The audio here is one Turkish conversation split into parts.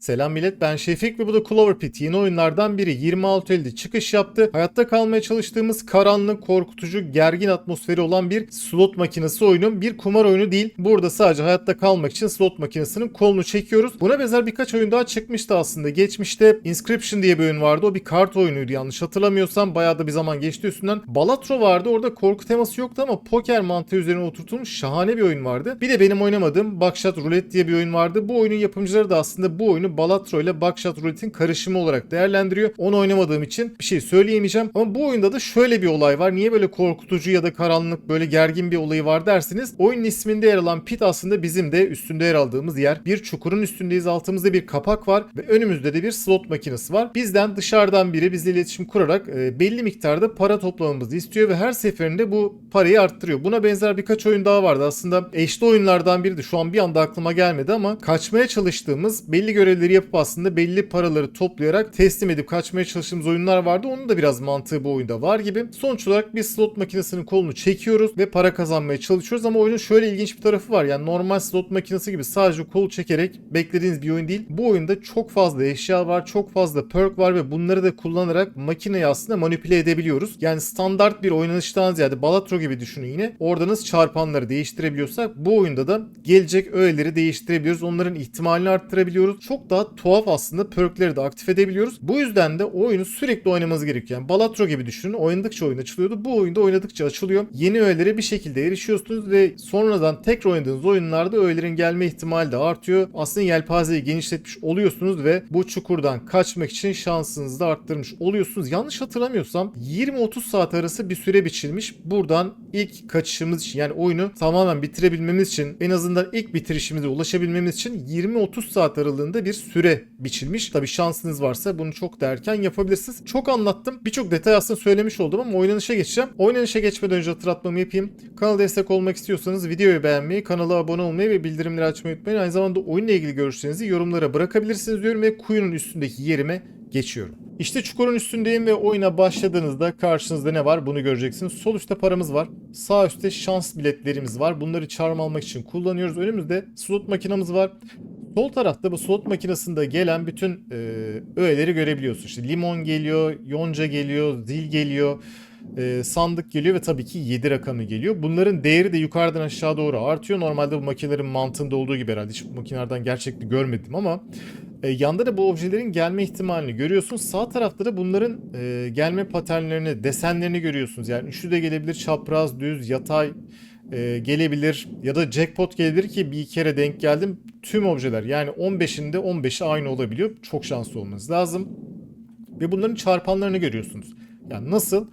Selam millet ben Şefik ve bu da Clover Pit. Yeni oyunlardan biri 26 elde çıkış yaptı. Hayatta kalmaya çalıştığımız karanlık, korkutucu, gergin atmosferi olan bir slot makinesi oyunu. Bir kumar oyunu değil. Burada sadece hayatta kalmak için slot makinesinin kolunu çekiyoruz. Buna benzer birkaç oyun daha çıkmıştı aslında. Geçmişte Inscription diye bir oyun vardı. O bir kart oyunuydu yanlış hatırlamıyorsam. Bayağı da bir zaman geçti üstünden. Balatro vardı. Orada korku teması yoktu ama poker mantığı üzerine oturtulmuş şahane bir oyun vardı. Bir de benim oynamadığım Buckshot Roulette diye bir oyun vardı. Bu oyunun yapımcıları da aslında bu oyunu Balatro ile Buckshot Roulette'in karışımı olarak değerlendiriyor. Onu oynamadığım için bir şey söyleyemeyeceğim. Ama bu oyunda da şöyle bir olay var. Niye böyle korkutucu ya da karanlık böyle gergin bir olayı var dersiniz. Oyunun isminde yer alan pit aslında bizim de üstünde yer aldığımız yer. Bir çukurun üstündeyiz. Altımızda bir kapak var ve önümüzde de bir slot makinesi var. Bizden dışarıdan biri bizle iletişim kurarak e, belli miktarda para toplamamızı istiyor ve her seferinde bu parayı arttırıyor. Buna benzer birkaç oyun daha vardı. Aslında eşli oyunlardan biri de şu an bir anda aklıma gelmedi ama kaçmaya çalıştığımız belli görevleri yapıp aslında belli paraları toplayarak teslim edip kaçmaya çalıştığımız oyunlar vardı. Onun da biraz mantığı bu oyunda var gibi. Sonuç olarak bir slot makinesinin kolunu çekiyoruz ve para kazanmaya çalışıyoruz ama oyunun şöyle ilginç bir tarafı var. Yani normal slot makinesi gibi sadece kolu çekerek beklediğiniz bir oyun değil. Bu oyunda çok fazla eşya var, çok fazla perk var ve bunları da kullanarak makineyi aslında manipüle edebiliyoruz. Yani standart bir oynanıştan ziyade Balatro gibi düşünün yine. Orada nasıl çarpanları değiştirebiliyorsak bu oyunda da gelecek öğeleri değiştirebiliyoruz. Onların ihtimalini arttırabiliyoruz. Çok daha tuhaf aslında perkleri de aktif edebiliyoruz. Bu yüzden de o oyunu sürekli oynamanız gerekiyor. Yani Balatro gibi düşünün. Oynadıkça oyun açılıyordu. Bu oyunda oynadıkça açılıyor. Yeni öğelere bir şekilde erişiyorsunuz ve sonradan tekrar oynadığınız oyunlarda öğelerin gelme ihtimali de artıyor. Aslında yelpazeyi genişletmiş oluyorsunuz ve bu çukurdan kaçmak için şansınızı da arttırmış oluyorsunuz. Yanlış hatırlamıyorsam 20-30 saat arası bir süre biçilmiş. Buradan ilk kaçışımız için yani oyunu tamamen bitirebilmemiz için en azından ilk bitirişimize ulaşabilmemiz için 20-30 saat aralığında bir süre biçilmiş. Tabi şansınız varsa bunu çok da erken yapabilirsiniz. Çok anlattım. Birçok detay aslında söylemiş oldum ama oynanışa geçeceğim. Oynanışa geçmeden önce hatırlatmamı yapayım. Kanala destek olmak istiyorsanız videoyu beğenmeyi, kanala abone olmayı ve bildirimleri açmayı unutmayın. Aynı zamanda oyunla ilgili görüşlerinizi yorumlara bırakabilirsiniz diyorum ve kuyunun üstündeki yerime geçiyorum. İşte çukurun üstündeyim ve oyuna başladığınızda karşınızda ne var bunu göreceksiniz. Sol üstte paramız var. Sağ üstte şans biletlerimiz var. Bunları çarm almak için kullanıyoruz. Önümüzde slot makinamız var. Sol tarafta bu slot makinesinde gelen bütün e, öğeleri görebiliyorsun. İşte limon geliyor, yonca geliyor, zil geliyor, e, sandık geliyor ve tabii ki 7 rakamı geliyor. Bunların değeri de yukarıdan aşağı doğru artıyor. Normalde bu makinelerin mantığında olduğu gibi herhalde hiç bu makinelerden gerçekten görmedim ama e, yanda da bu objelerin gelme ihtimalini görüyorsunuz. Sağ tarafta da bunların e, gelme paternlerini, desenlerini görüyorsunuz. Yani üçlü de gelebilir, çapraz, düz, yatay e, gelebilir ya da jackpot gelebilir ki bir kere denk geldim. Tüm objeler yani 15'inde 15'i aynı olabiliyor. Çok şanslı olmanız lazım. Ve bunların çarpanlarını görüyorsunuz. Yani nasıl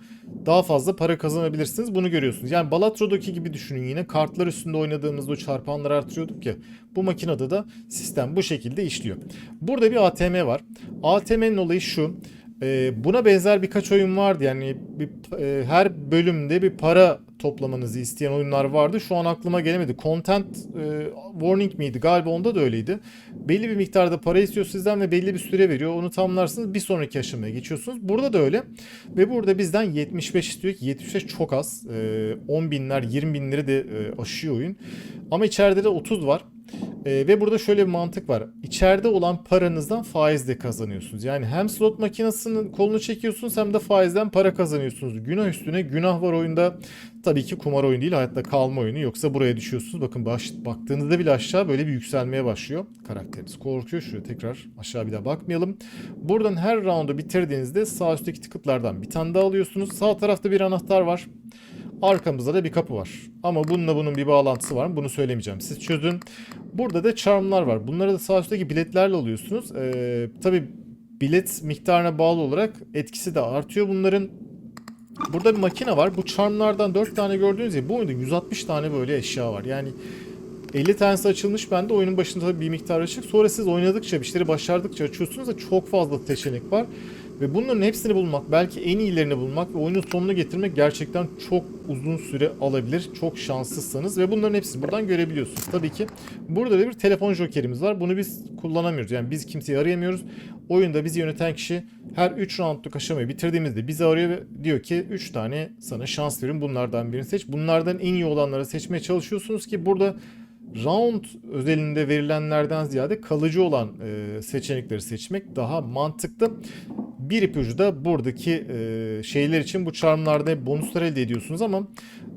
daha fazla para kazanabilirsiniz bunu görüyorsunuz. Yani Balatro'daki gibi düşünün yine kartlar üstünde oynadığımızda o çarpanları artırıyorduk ya. Bu makinede de sistem bu şekilde işliyor. Burada bir ATM var. ATM'nin olayı şu. E, buna benzer birkaç oyun vardı. Yani bir, e, her bölümde bir para toplamanızı isteyen oyunlar vardı. Şu an aklıma gelemedi. Content e, Warning miydi? Galiba onda da öyleydi. Belli bir miktarda para istiyor sizden ve belli bir süre veriyor. Onu tamamlarsınız bir sonraki aşamaya geçiyorsunuz. Burada da öyle. Ve burada bizden 75 istiyor ki 75 çok az. E, 10 binler 20 binleri de e, aşıyor oyun. Ama içeride de 30 var. E, ve burada şöyle bir mantık var. İçeride olan paranızdan faiz de kazanıyorsunuz. Yani hem slot makinesinin kolunu çekiyorsunuz hem de faizden para kazanıyorsunuz. Günah üstüne günah var oyunda. Tabii ki kumar oyunu değil hayatta kalma oyunu. Yoksa buraya düşüyorsunuz. Bakın baş, baktığınızda bile aşağı böyle bir yükselmeye başlıyor. Karakterimiz korkuyor. Şuraya tekrar aşağı bir daha bakmayalım. Buradan her roundu bitirdiğinizde sağ üstteki ticketlardan bir tane daha alıyorsunuz. Sağ tarafta bir anahtar var. Arkamızda da bir kapı var. Ama bununla bunun bir bağlantısı var mı? Bunu söylemeyeceğim. Siz çözün. Burada da charmlar var. Bunları da sağ üstteki biletlerle alıyorsunuz. Ee, tabii bilet miktarına bağlı olarak etkisi de artıyor bunların. Burada bir makine var. Bu charmlardan 4 tane gördüğünüz gibi bu oyunda 160 tane böyle eşya var. Yani 50 tanesi açılmış bende oyunun başında bir miktar açık. Sonra siz oynadıkça bir şeyleri başardıkça açıyorsunuz da çok fazla seçenek var. Ve bunların hepsini bulmak, belki en iyilerini bulmak ve oyunun sonuna getirmek gerçekten çok uzun süre alabilir. Çok şanslısınız ve bunların hepsini buradan görebiliyorsunuz. Tabii ki burada da bir telefon jokerimiz var. Bunu biz kullanamıyoruz. Yani biz kimseyi arayamıyoruz. Oyunda bizi yöneten kişi her 3 roundluk aşamayı bitirdiğimizde bizi arıyor ve diyor ki 3 tane sana şans veriyorum. Bunlardan birini seç. Bunlardan en iyi olanları seçmeye çalışıyorsunuz ki burada round özelinde verilenlerden ziyade kalıcı olan seçenekleri seçmek daha mantıklı. Bir ipucu da buradaki e, şeyler için bu charmlarda bonuslar elde ediyorsunuz ama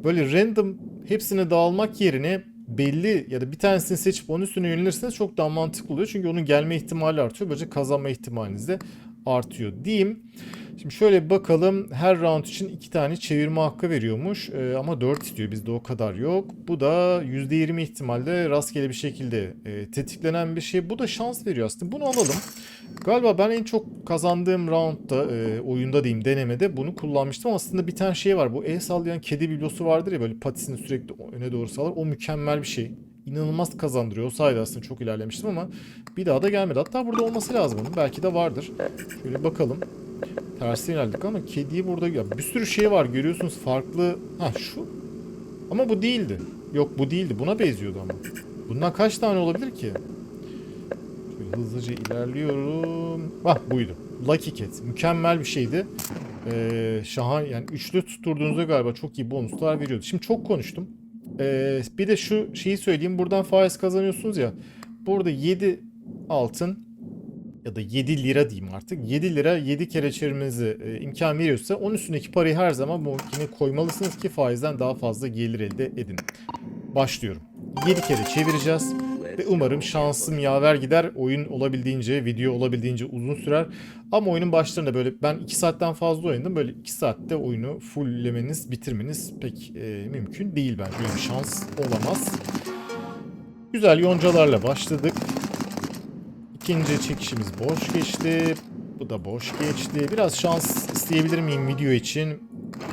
böyle random hepsine dağılmak yerine belli ya da bir tanesini seçip onun üstüne yönelirseniz çok daha mantıklı oluyor. Çünkü onun gelme ihtimali artıyor. Böylece kazanma ihtimaliniz de artıyor diyeyim. Şimdi şöyle bakalım. Her round için iki tane çevirme hakkı veriyormuş. Ee, ama 4 istiyor. Bizde o kadar yok. Bu da %20 ihtimalle rastgele bir şekilde e, tetiklenen bir şey. Bu da şans veriyor aslında. Bunu alalım. Galiba ben en çok kazandığım roundda, e, oyunda diyeyim denemede bunu kullanmıştım. Aslında bir tane şey var. Bu el sallayan kedi biblosu vardır ya böyle patisini sürekli öne doğru sallar. O mükemmel bir şey. İnanılmaz kazandırıyor. Olsaydı aslında çok ilerlemiştim ama bir daha da gelmedi. Hatta burada olması lazım onun. Belki de vardır. Şöyle bakalım. Tersi ilerledik ama kediyi burada ya bir sürü şey var görüyorsunuz farklı. Ha şu. Ama bu değildi. Yok bu değildi. Buna benziyordu ama. Bundan kaç tane olabilir ki? Şöyle hızlıca ilerliyorum. Ah buydu. Lucky Cat. Mükemmel bir şeydi. Ee, şahan yani üçlü tutturduğunuzda galiba çok iyi bonuslar veriyordu. Şimdi çok konuştum. Ee, bir de şu şeyi söyleyeyim. Buradan faiz kazanıyorsunuz ya. Burada 7 altın ya da 7 lira diyeyim artık. 7 lira 7 kere çevirmenizi e, imkan veriyorsa onun üstündeki parayı her zaman bu makine koymalısınız ki faizden daha fazla gelir elde edin. Başlıyorum. 7 kere çevireceğiz. Ve umarım şansım yaver gider. Oyun olabildiğince, video olabildiğince uzun sürer. Ama oyunun başlarında böyle ben 2 saatten fazla oynadım. Böyle 2 saatte oyunu fulllemeniz, bitirmeniz pek e, mümkün değil bence. Böyle bir şans olamaz. Güzel yoncalarla başladık. İkinci çekişimiz boş geçti. Bu da boş geçti. Biraz şans isteyebilir miyim video için?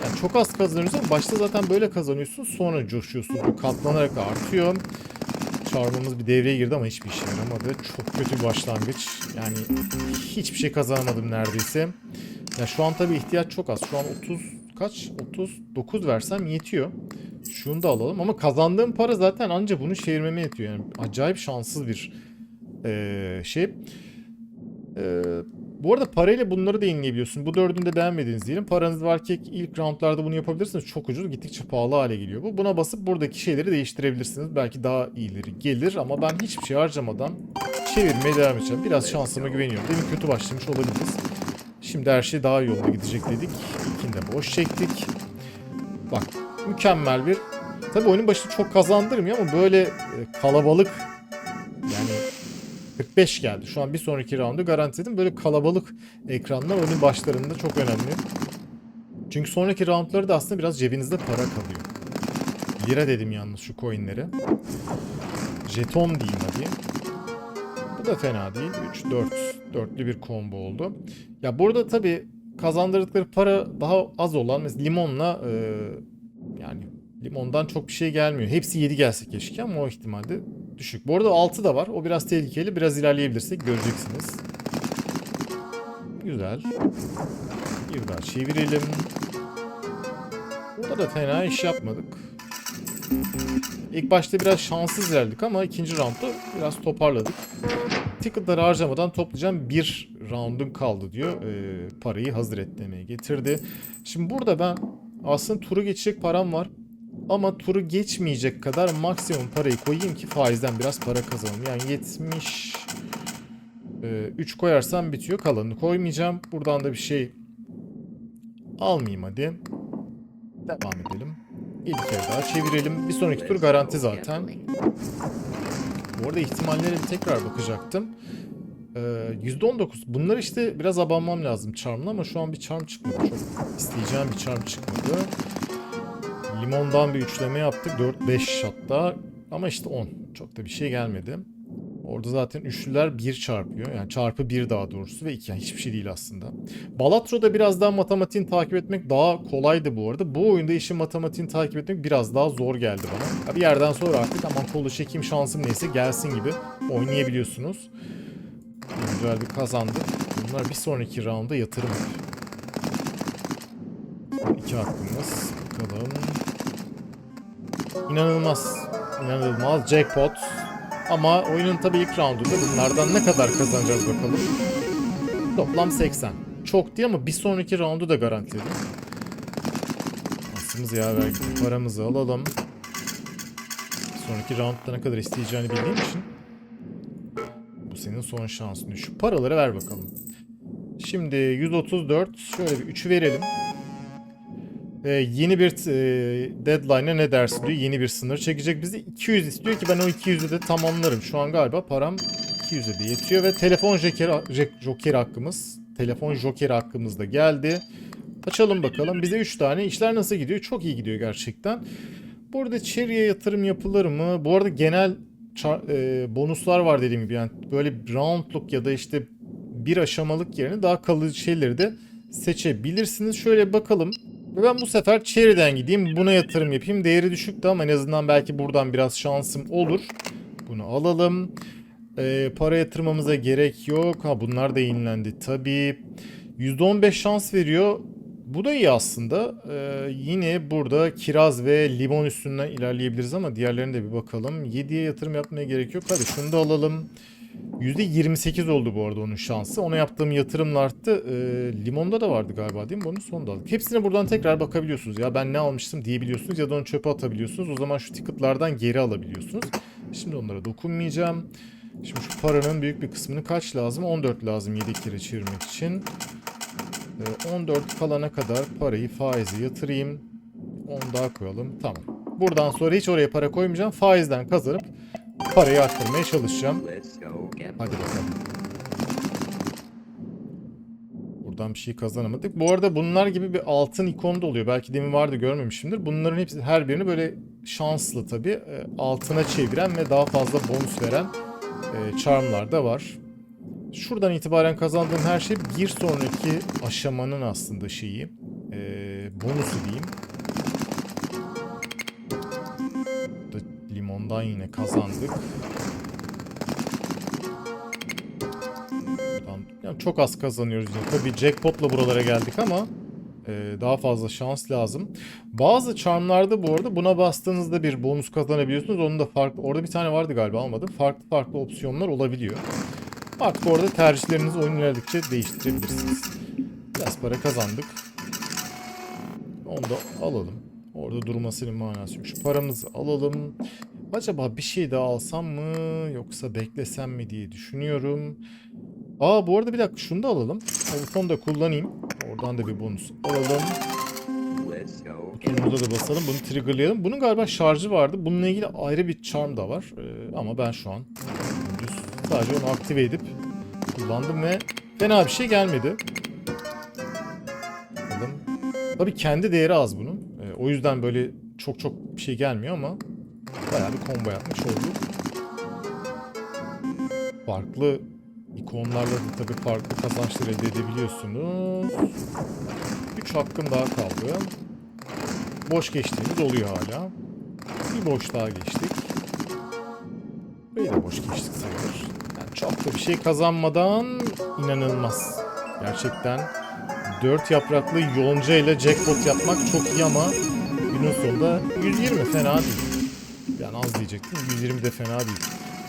Yani çok az kazanıyorsunuz ama başta zaten böyle kazanıyorsunuz. Sonra coşuyorsunuz. Bu katlanarak artıyor. Çarmımız bir devreye girdi ama hiçbir işe yaramadı. Çok kötü bir başlangıç. Yani hiçbir şey kazanamadım neredeyse. Ya şu an tabii ihtiyaç çok az. Şu an 30 kaç? 39 versem yetiyor. Şunu da alalım ama kazandığım para zaten anca bunu çevirmeme yetiyor. Yani acayip şanssız bir eee, şey. Eee, bu arada parayla bunları da yenileyebiliyorsun. Bu dördünü de beğenmediğiniz diyelim. Paranız var ki ilk roundlarda bunu yapabilirsiniz. Çok ucuz. Gittikçe pahalı hale geliyor bu. Buna basıp buradaki şeyleri değiştirebilirsiniz. Belki daha iyileri gelir ama ben hiçbir şey harcamadan çevirmeye devam edeceğim. Biraz şansıma güveniyorum. Demin kötü başlamış olabiliriz. Şimdi her şey daha yoluna gidecek dedik. İlkini de boş çektik. Bak mükemmel bir... Tabii oyunun başında çok kazandırmıyor ama böyle e, kalabalık 45 geldi. Şu an bir sonraki roundu garantiledim. Böyle kalabalık ekranlar oyunun başlarında çok önemli. Çünkü sonraki roundları da aslında biraz cebinizde para kalıyor. Lira dedim yalnız şu coinlere. Jeton diyeyim hadi. Bu da fena değil. 3 4 dörtlü bir combo oldu. Ya burada tabii kazandırdıkları para daha az olan mesela limonla e, yani limondan çok bir şey gelmiyor. Hepsi 7 gelse keşke ama o ihtimalde düşük. Bu arada 6 da var. O biraz tehlikeli. Biraz ilerleyebilirsek göreceksiniz. Güzel. Bir daha çevirelim. Burada da fena iş yapmadık. İlk başta biraz şanssız ilerledik ama ikinci roundda biraz toparladık. Ticket'ları harcamadan toplayacağım bir round'un kaldı diyor. Ee, parayı hazır et demeye getirdi. Şimdi burada ben aslında turu geçecek param var. Ama turu geçmeyecek kadar maksimum parayı koyayım ki faizden biraz para kazanalım. Yani 70 3 koyarsam bitiyor. Kalanını koymayacağım. Buradan da bir şey almayayım hadi. Devam edelim. İlk kere daha çevirelim. Bir sonraki tur garanti zaten. Bu arada ihtimallere tekrar bakacaktım. Ee, %19. Bunlar işte biraz abanmam lazım charm'la ama şu an bir charm çıkmadı. Çok isteyeceğim bir charm çıkmadı. Limondan bir üçleme yaptık. 4-5 hatta. Ama işte 10. Çok da bir şey gelmedi. Orada zaten üçlüler 1 çarpıyor. Yani çarpı 1 daha doğrusu ve 2. Yani hiçbir şey değil aslında. Balatro'da biraz daha matematiğini takip etmek daha kolaydı bu arada. Bu oyunda işin matematiğini takip etmek biraz daha zor geldi bana. Ya bir yerden sonra artık aman kolu çekeyim şansım neyse gelsin gibi oynayabiliyorsunuz. Güzel bir kazandık. Bunlar bir sonraki rounda yatırım. İki hakkımız. Bakalım. İnanılmaz. İnanılmaz. Jackpot. Ama oyunun tabii ilk roundunda bunlardan ne kadar kazanacağız bakalım. Toplam 80. Çok değil ama bir sonraki roundu da garantiledim. Aslımız ya vergi. Paramızı alalım. sonraki roundda ne kadar isteyeceğini bildiğim için. Bu senin son şansın. Şu paraları ver bakalım. Şimdi 134 şöyle bir 3'ü verelim. Ee, yeni bir e, deadline'a ne dersin diyor. Yeni bir sınır çekecek bizi. 200 istiyor ki ben o 200'ü de tamamlarım. Şu an galiba param 200'e de yetiyor ve telefon joker, joker hakkımız. Telefon joker hakkımız da geldi. Açalım bakalım. Bize 3 tane. İşler nasıl gidiyor? Çok iyi gidiyor gerçekten. Burada Cherry'e yatırım yapılır mı? Bu arada genel e, bonuslar var dediğim gibi. Yani böyle roundluk ya da işte bir aşamalık yerine daha kalıcı şeyleri de seçebilirsiniz. Şöyle bakalım. Ben bu sefer Cherry'den gideyim. Buna yatırım yapayım. Değeri düşüktü ama en azından belki buradan biraz şansım olur. Bunu alalım. Ee, para yatırmamıza gerek yok. Ha bunlar da yenilendi tabii. %15 şans veriyor. Bu da iyi aslında. Ee, yine burada kiraz ve limon üstünden ilerleyebiliriz ama diğerlerine de bir bakalım. 7'ye yatırım yapmaya gerek yok. Hadi şunu da alalım. %28 oldu bu arada onun şansı. Ona yaptığım yatırımla arttı. Ee, limonda da vardı galiba değil mi? Onun sonunda aldık. Hepsine buradan tekrar bakabiliyorsunuz. Ya ben ne almıştım diyebiliyorsunuz ya da onu çöpe atabiliyorsunuz. O zaman şu ticketlardan geri alabiliyorsunuz. Şimdi onlara dokunmayacağım. Şimdi şu paranın büyük bir kısmını kaç lazım? 14 lazım 7 kere çevirmek için. Ee, 14 kalana kadar parayı faize yatırayım. 10 daha koyalım. Tamam. Buradan sonra hiç oraya para koymayacağım. Faizden kazanıp parayı arttırmaya çalışacağım. Hadi bakalım. Buradan bir şey kazanamadık. Bu arada bunlar gibi bir altın ikonu da oluyor. Belki demin vardı görmemişimdir. Bunların hepsi her birini böyle şanslı tabii e, altına çeviren ve daha fazla bonus veren e, charmlar da var. Şuradan itibaren kazandığım her şey bir sonraki aşamanın aslında şeyi. E, bonusu diyeyim. Limondan yine kazandık. Yani çok az kazanıyoruz yine. Tabii jackpotla buralara geldik ama e, daha fazla şans lazım. Bazı charmlarda bu arada buna bastığınızda bir bonus kazanabiliyorsunuz. Onun da farklı. Orada bir tane vardı galiba almadım. Farklı farklı opsiyonlar olabiliyor. Artık orada tercihlerinizi oyun ilerledikçe değiştirebilirsiniz. Biraz para kazandık. Onu da alalım. Orada durmasının manası yok. Şu paramızı alalım. Acaba bir şey daha alsam mı yoksa beklesem mi diye düşünüyorum. Aa bu arada bir dakika şunu da alalım. Telefonu da kullanayım. Oradan da bir bonus alalım. Get Butonumuza da basalım. Bunu triggerlayalım. Bunun galiba şarjı vardı. Bununla ilgili ayrı bir charm da var. Ee, ama ben şu an sadece onu aktive edip kullandım ve fena bir şey gelmedi. Tabii kendi değeri az bunun. Ee, o yüzden böyle çok çok bir şey gelmiyor ama bayağı bir combo yapmış olduk. Farklı ikonlarla da tabii farklı kazançlar elde edebiliyorsunuz. 3 hakkım daha kaldı. Boş geçtiğimiz oluyor hala. Bir boş daha geçtik. Burayı da boş geçtik sayılır. Yani çok da bir şey kazanmadan inanılmaz. Gerçekten 4 yapraklı yonca ile jackpot yapmak çok iyi ama günün sonunda 120 fena değil. Yani az diyecektim. 120 de fena değil.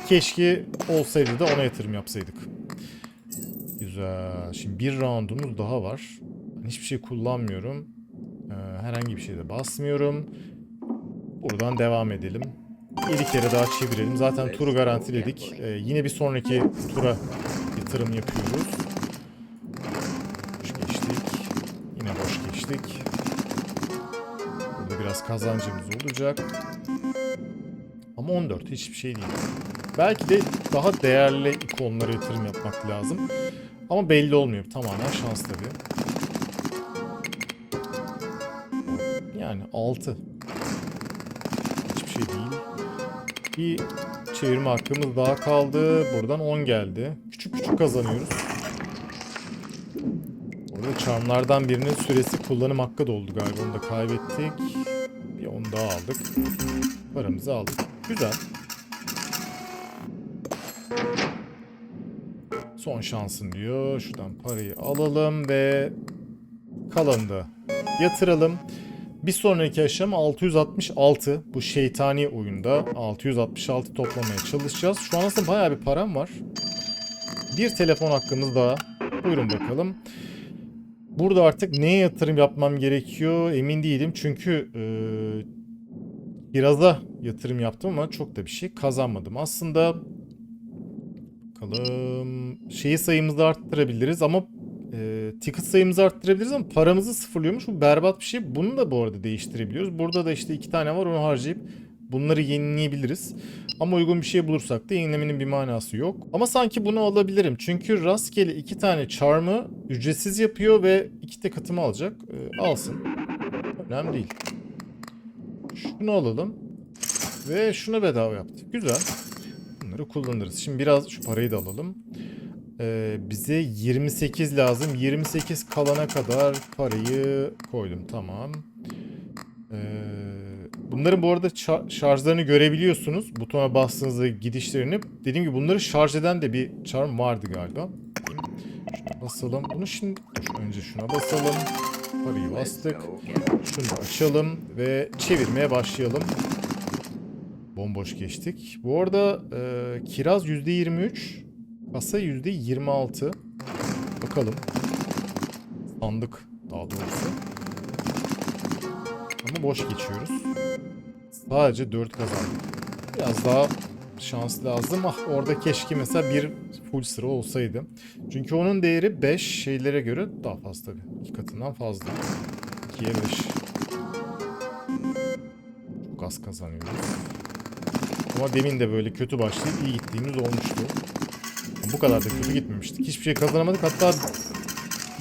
Keşke olsaydı da ona yatırım yapsaydık. Güzel. Şimdi bir roundumuz daha var. Ben hiçbir şey kullanmıyorum. Ee, herhangi bir şeyde basmıyorum. Buradan devam edelim. 7 kere daha çevirelim. Zaten turu garantiledik. Ee, yine bir sonraki tura yatırım yapıyoruz. Boş geçtik. Yine boş geçtik. Burada biraz kazancımız olacak. Ama 14 hiçbir şey değil. Belki de daha değerli ikonlara yatırım yapmak lazım. Ama belli olmuyor. Tamamen şans tabii. Yani 6. Hiçbir şey değil. Bir çevirme hakkımız daha kaldı. Buradan 10 geldi. Küçük küçük kazanıyoruz. Orada charmlardan birinin süresi kullanım hakkı doldu galiba. Onu da kaybettik. Bir 10 daha aldık. Paramızı aldık. Güzel. Son şansın diyor. Şuradan parayı alalım ve kalanı da yatıralım. Bir sonraki aşama 666. Bu şeytani oyunda 666 toplamaya çalışacağız. Şu an aslında bayağı bir param var. Bir telefon hakkımız daha. Buyurun bakalım. Burada artık neye yatırım yapmam gerekiyor emin değilim. Çünkü e, Kiraz'a yatırım yaptım ama çok da bir şey kazanmadım. Aslında bakalım şeyi sayımızı arttırabiliriz ama e, ticket sayımızı arttırabiliriz ama paramızı sıfırlıyormuş. Bu berbat bir şey. Bunu da bu arada değiştirebiliyoruz. Burada da işte iki tane var onu harcayıp bunları yenileyebiliriz. Ama uygun bir şey bulursak da yenilemenin bir manası yok. Ama sanki bunu alabilirim. Çünkü rastgele iki tane charm'ı ücretsiz yapıyor ve iki ticket'ımı alacak. E, alsın. Önemli değil. Şunu alalım. Ve şunu bedava yaptık. Güzel. Bunları kullanırız. Şimdi biraz şu parayı da alalım. Ee, bize 28 lazım. 28 kalana kadar parayı koydum. Tamam. Ee, bunların bu arada şarjlarını görebiliyorsunuz. Butona bastığınızda gidişlerini. Dediğim gibi bunları şarj eden de bir charm vardı galiba. Şuna basalım. Bunu şimdi önce şuna basalım. Parayı bastık. Şunu açalım ve çevirmeye başlayalım. Bomboş geçtik. Bu arada e, kiraz %23, kasa %26. Bakalım. Sandık daha doğrusu. Ama boş geçiyoruz. Sadece 4 kazandık. Biraz daha şans lazım. Ah orada keşke mesela bir full sıra olsaydı. Çünkü onun değeri 5 şeylere göre daha fazla tabii. İki katından fazla. 2'ye 5. Çok az kazanıyoruz. Ama demin de böyle kötü başlayıp iyi gittiğimiz olmuştu. Bu kadar da kötü gitmemiştik. Hiçbir şey kazanamadık. Hatta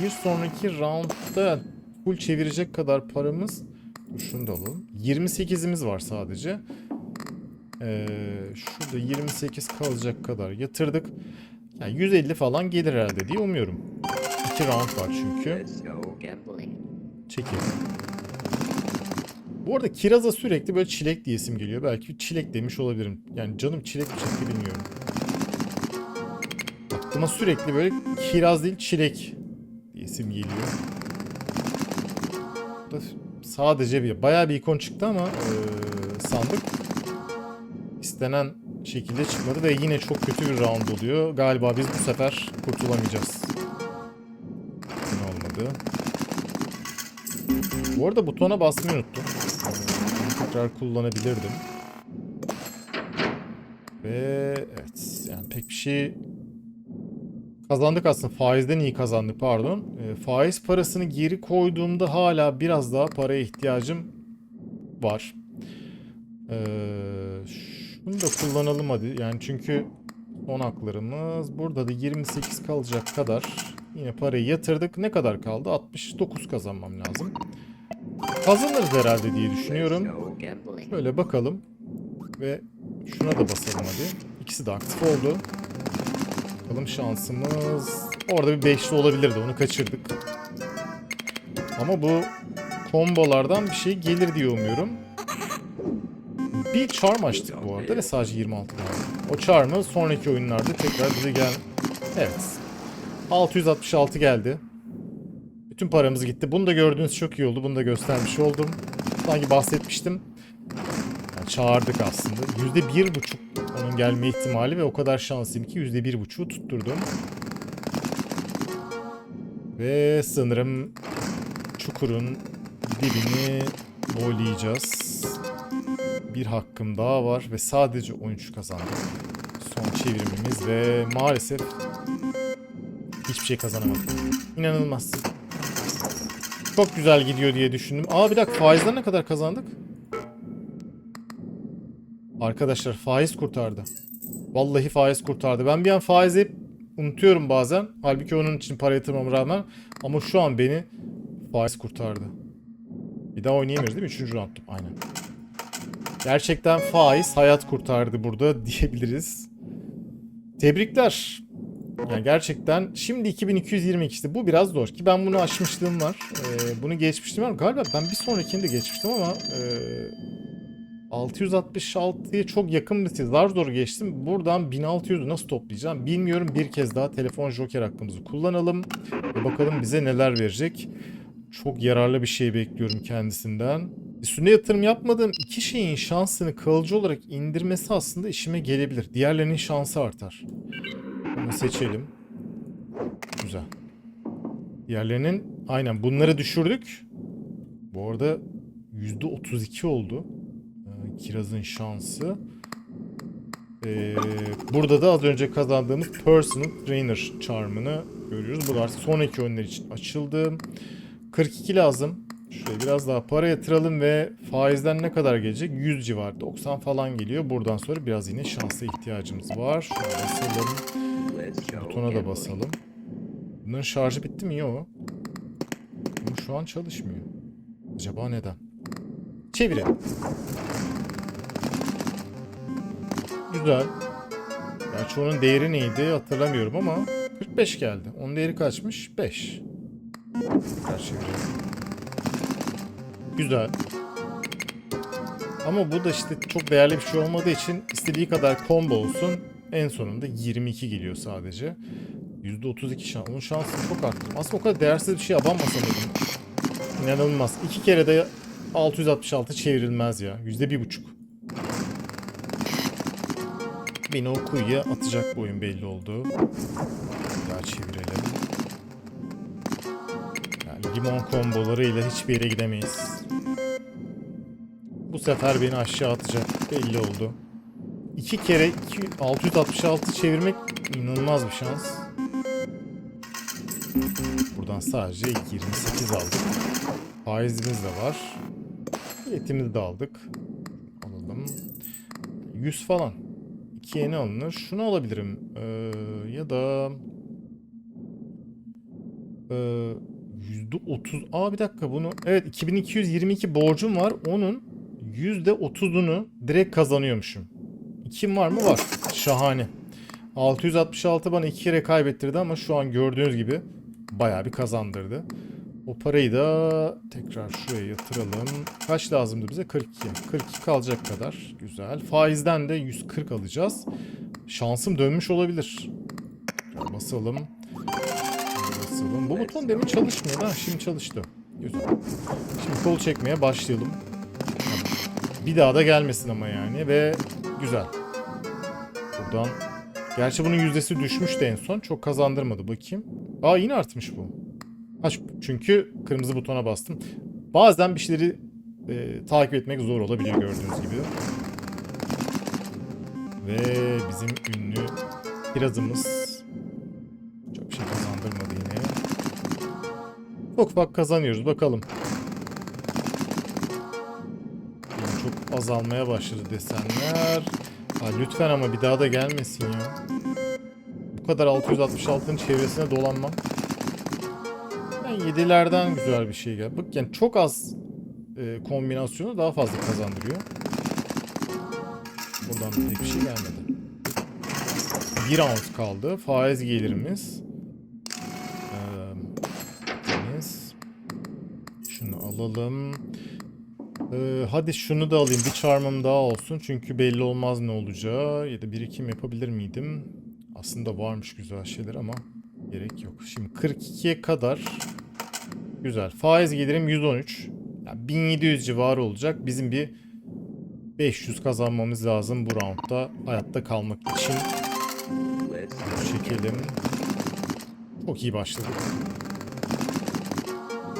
bir sonraki roundda full çevirecek kadar paramız şunu da alalım. 28'imiz var sadece. Ee, şurada 28 kalacak kadar yatırdık. Yani 150 falan gelir herhalde diye umuyorum. 2 round var çünkü. Çekelim. Bu arada kiraza sürekli böyle çilek diye isim geliyor. Belki çilek demiş olabilirim. Yani canım çilek mi çekti bilmiyorum. Aklıma sürekli böyle kiraz değil çilek diye isim geliyor. Bu da Sadece bir bayağı bir ikon çıktı ama eee, sandık istenen şekilde çıkmadı ve yine çok kötü bir round oluyor. Galiba biz bu sefer kurtulamayacağız. Yine olmadı. Bu arada butona basmayı unuttum. Bunu tekrar kullanabilirdim. Ve evet yani pek bir şey kazandık aslında. Faizden iyi kazandık pardon. Ee, faiz parasını geri koyduğumda hala biraz daha paraya ihtiyacım var. Ee, şunu da kullanalım hadi. Yani çünkü son haklarımız. Burada da 28 kalacak kadar yine parayı yatırdık. Ne kadar kaldı? 69 kazanmam lazım. Kazanırız herhalde diye düşünüyorum. Şöyle bakalım. Ve şuna da basalım hadi. İkisi de aktif oldu. Bakalım şansımız. Orada bir beşli olabilirdi. Onu kaçırdık. Ama bu kombolardan bir şey gelir diye umuyorum. Bir charm açtık bu arada ve sadece 26 kaldı. O charm'ı sonraki oyunlarda tekrar bize gel... Evet. 666 geldi. Bütün paramız gitti. Bunu da gördüğünüz çok iyi oldu. Bunu da göstermiş oldum. Sanki bahsetmiştim. Yani çağırdık aslında. Yüzde bir buçuk onun gelme ihtimali ve o kadar şanslıyım ki yüzde bir buçuğu tutturdum. Ve sanırım çukurun dibini boylayacağız. Bir hakkım daha var ve sadece 13 kazandım. Son çevirmemiz ve maalesef hiçbir şey kazanamadım. İnanılmaz. Çok güzel gidiyor diye düşündüm. Aa bir dakika faizden ne kadar kazandık? Arkadaşlar faiz kurtardı. Vallahi faiz kurtardı. Ben bir an faizi unutuyorum bazen. Halbuki onun için para yatırmama rağmen. Ama şu an beni faiz kurtardı. Bir daha oynayamıyoruz değil mi? Üçüncü round'um. Aynen. Gerçekten faiz hayat kurtardı burada diyebiliriz. Tebrikler. Yani gerçekten şimdi 2222 işte bu biraz zor ki ben bunu aşmışlığım var. Ee, bunu geçmiştim var. Galiba ben bir sonrakini de geçmiştim ama e, 666'ya çok yakın bir zar zor geçtim. Buradan 1600'ü nasıl toplayacağım bilmiyorum. Bir kez daha telefon joker hakkımızı kullanalım. Ve bakalım bize neler verecek. Çok yararlı bir şey bekliyorum kendisinden. Üstüne yatırım yapmadığım iki şeyin şansını kalıcı olarak indirmesi aslında işime gelebilir. Diğerlerinin şansı artar. Bunu seçelim. Güzel. Diğerlerinin aynen bunları düşürdük. Bu arada %32 oldu. Ee, Kiraz'ın şansı. Ee, burada da az önce kazandığımız Personal Trainer charm'ını görüyoruz. Bu da artık sonraki oyunlar için açıldı. 42 lazım. Şuraya biraz daha para yatıralım ve faizden ne kadar gelecek? 100 civarı. 90 falan geliyor. Buradan sonra biraz yine şansa ihtiyacımız var. Basalım. Butona da basalım. Bunların şarjı bitti mi? Yok. Bu şu an çalışmıyor. Acaba neden? Çevirelim. Güzel. Gerçi onun değeri neydi hatırlamıyorum ama 45 geldi. Onun değeri kaçmış? 5. Tekrar çevirelim. Güzel. Ama bu da işte çok değerli bir şey olmadığı için istediği kadar combo olsun. En sonunda 22 geliyor sadece. %32 şans. Onun şansını çok arttırdım. Aslında o kadar değersiz bir şey abanmasam dedim. İnanılmaz. İki kere de 666 çevrilmez ya. %1,5. Beni o kuyuya atacak bu oyun belli oldu. Daha çevirelim. Yani limon kombolarıyla hiçbir yere gidemeyiz. Bu sefer beni aşağı atacak belli oldu. İki kere iki- 666 çevirmek inanılmaz bir şans. Buradan sadece 28 aldık. Faizimiz de var. Biletimizi de aldık. Alalım. 100 falan. 2 yeni alınır. Şunu alabilirim. Ee, ya da ee, %30. Aa bir dakika bunu. Evet 2222 borcum var. Onun %30'unu direkt kazanıyormuşum. Kim var mı? Var. Şahane. 666 bana iki kere kaybettirdi ama şu an gördüğünüz gibi bayağı bir kazandırdı. O parayı da tekrar şuraya yatıralım. Kaç lazımdı bize? 42. 42 kalacak kadar. Güzel. Faizden de 140 alacağız. Şansım dönmüş olabilir. Basalım. Basalım. Bu buton demin çalışmıyordu ha. Şimdi çalıştı. Güzel. Şimdi kol çekmeye başlayalım. Bir daha da gelmesin ama yani ve güzel. Buradan Gerçi bunun yüzdesi düşmüştü en son. Çok kazandırmadı bakayım. Aa yine artmış bu. Ha, çünkü kırmızı butona bastım. Bazen bir şeyleri e, takip etmek zor olabiliyor gördüğünüz gibi. Ve bizim ünlü kirazımız çok şey kazandırmadı yine. Ufak ufak kazanıyoruz bakalım. Azalmaya başladı desenler. Ha, lütfen ama bir daha da gelmesin ya. Bu kadar 666'nın çevresine dolanmam. Yani 7'lerden güzel bir şey gel. Bak yani çok az e, kombinasyonu daha fazla kazandırıyor. Buradan pek bir şey gelmedi. 1 ounce kaldı. Faiz gelirimiz. Ee. Şunu alalım. Ee, hadi şunu da alayım. Bir charm'ım daha olsun. Çünkü belli olmaz ne olacağı. Ya da birikim yapabilir miydim? Aslında varmış güzel şeyler ama gerek yok. Şimdi 42'ye kadar güzel. Faiz gelirim 113. Yani 1700 civarı olacak. Bizim bir 500 kazanmamız lazım bu roundda hayatta kalmak için. Çekelim. Çok iyi başladık.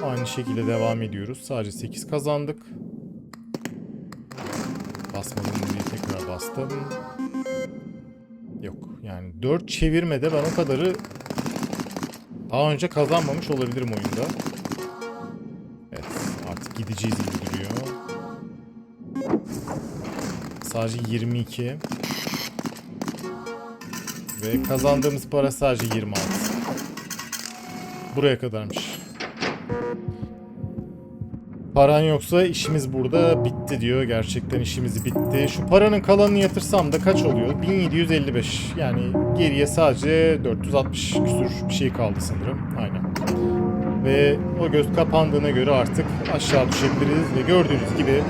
Aynı şekilde devam ediyoruz. Sadece 8 kazandık. Basmadım diye tekrar bastım. Yok yani 4 çevirmede ben o kadarı daha önce kazanmamış olabilirim oyunda. Evet artık gideceğiz gibi duruyor. Sadece 22. Ve kazandığımız para sadece 26. Buraya kadarmış. Paran yoksa işimiz burada bitti diyor. Gerçekten işimiz bitti. Şu paranın kalanını yatırsam da kaç oluyor? 1755. Yani geriye sadece 460 küsür bir şey kaldı sanırım. Aynen. Ve o göz kapandığına göre artık aşağı düşebiliriz. Ve gördüğünüz gibi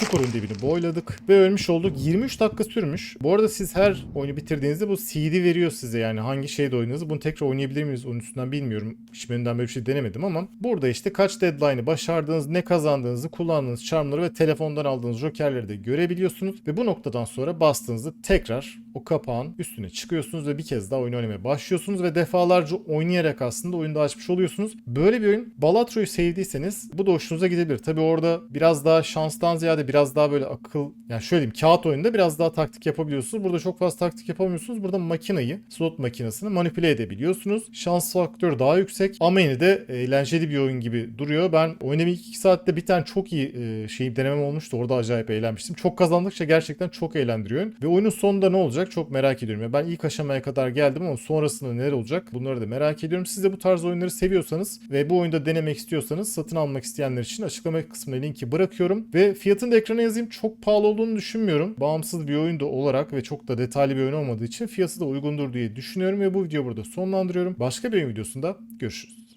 çukurun dibini boyladık ve ölmüş olduk. 23 dakika sürmüş. Bu arada siz her oyunu bitirdiğinizde bu CD veriyor size yani hangi şeyde oynadığınızı. Bunu tekrar oynayabilir miyiz onun üstünden bilmiyorum. Hiç önden böyle bir şey denemedim ama burada işte kaç deadline'ı başardığınız, ne kazandığınızı, kullandığınız charmları ve telefondan aldığınız jokerleri de görebiliyorsunuz. Ve bu noktadan sonra bastığınızda tekrar o kapağın üstüne çıkıyorsunuz ve bir kez daha oyun oynamaya başlıyorsunuz ve defalarca oynayarak aslında oyunda açmış oluyorsunuz. Böyle bir oyun Balatro'yu sevdiyseniz bu da hoşunuza gidebilir. Tabi orada biraz daha şanstan ziyade biraz daha böyle akıl yani şöyle diyeyim kağıt oyunda biraz daha taktik yapabiliyorsunuz. Burada çok fazla taktik yapamıyorsunuz. Burada makinayı, slot makinesini manipüle edebiliyorsunuz. Şans faktörü daha yüksek ama yine de eğlenceli bir oyun gibi duruyor. Ben oynamayı 2 saatte bir tane çok iyi e, şey denemem olmuştu. Orada acayip eğlenmiştim. Çok kazandıkça gerçekten çok eğlendiriyor. Ve oyunun sonunda ne olacak çok merak ediyorum. Ya ben ilk aşamaya kadar geldim ama sonrasında neler olacak bunları da merak ediyorum. Siz de bu tarz oyunları seviyorsanız ve bu oyunda denemek istiyorsanız satın almak isteyenler için açıklama kısmına linki bırakıyorum. Ve fiyatını da ekrana yazayım. Çok pahalı olduğunu düşünmüyorum. Bağımsız bir oyun da olarak ve çok da detaylı bir oyun olmadığı için fiyatı da uygundur diye düşünüyorum ve bu videoyu burada sonlandırıyorum. Başka bir videosunda görüşürüz.